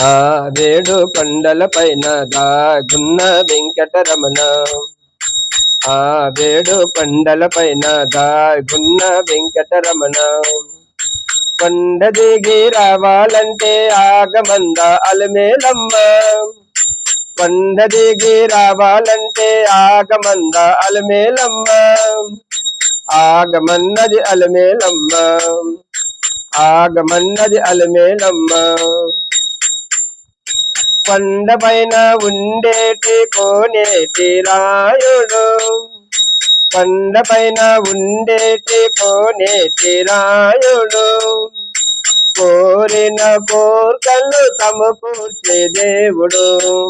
ఆ వేడు కొండల పైన దాగున్న వెంకటరమణ. ఆ వేడు కొండల పైన దాగున్న వెంకటరమణ. కొండ దిగి రావాలంటే ఆగమంద అలమేలమ్మ. కొండ దిగి రావాలంటే ఆగమంద అలమేలమ్మ. ఆగమన్నది అలమేలమ్మ. ఆగమన్నది అలమేలమ్మ. కొండ పైన ఉండేటి కోనేటి రాయుడు. కొండ పైన ఉండేటి కోనేటి రాయుడు. కోరిన కోర్కలు సమకూర్చే దేవుడు.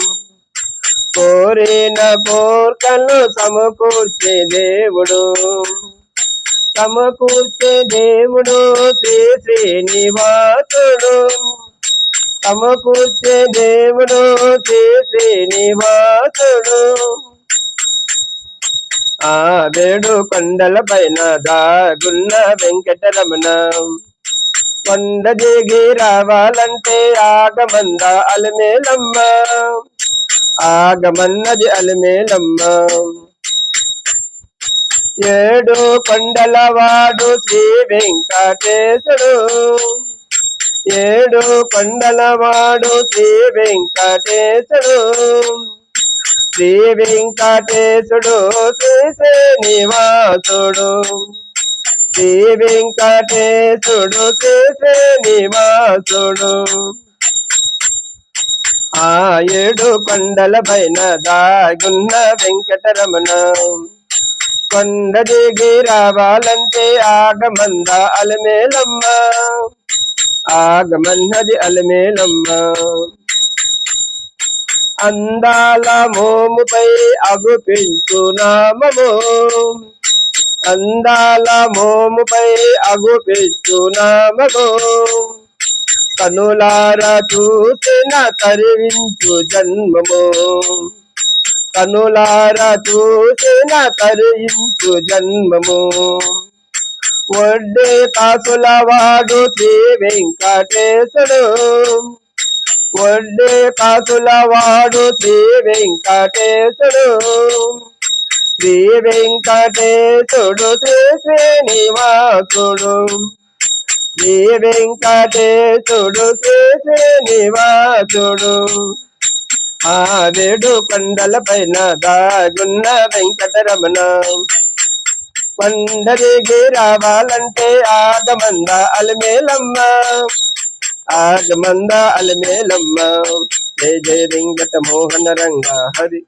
కోరిన కోర్కలు సమకూర్చే దేవుడు. సమకూర్చే దేవుడు శ్రీ శ్రీనివాసుడు. సమకూర్చే దేవుడు శ్రీ శ్రీనివాసుడు. ఆ వేడు కొండల పైన దాగున్న వెంకటరమణ. కొండ దిగి రావాలంటే ఆగమంద అలమేలమ్మ. ఆగమన్నది అలమేలమ్మ. ఏడు కొండల వాడు శ్రీ వెంకటేశుడు. ఏడు కొండల వాడు శ్రీ వెంకటేశుడు. శ్రీ వెంకటేశుడు శ్రీ శ్రీనివాసుడు. శ్రీ వెంకటేశుడు శ్రీ శ్రీనివాసుడు. ఆ ఏడు కొండల పైన దాగున్న వెంకటరమణ. కొండ దిగి రావాలంటే ఆగమంద అలమేలమ్మ. ఆగమన్నది అలమేలమ్మ. అందాల మోముపై అగుపించు నామము. అందాల మోముపై అగుపించు నామము. కనులార చూసిన తరివించు జన్మము. కనులార చూసిన తరించు జన్మము. వడ్డే కాసులవాడు శ్రీ వెంకటేశుడు. వడ్డే కాసులవాడు శ్రీ వెంకటేశుడు. శ్రీ వెంకటేశుడు శ్రీ శ్రీనివాసుడు. శ్రీ వెంకటేశుడు శ్రీ శ్రీనివాసుడు. ఆ వేడు కొండల పైన దాగున్న వెంకటరమణ. కొండ దిగి రావాలంటే ఆగమంద అలమేలమ్మ. ఆగమంద అలమేలమ్మ. జయ జయ వెంకట మోహన రంగ హరి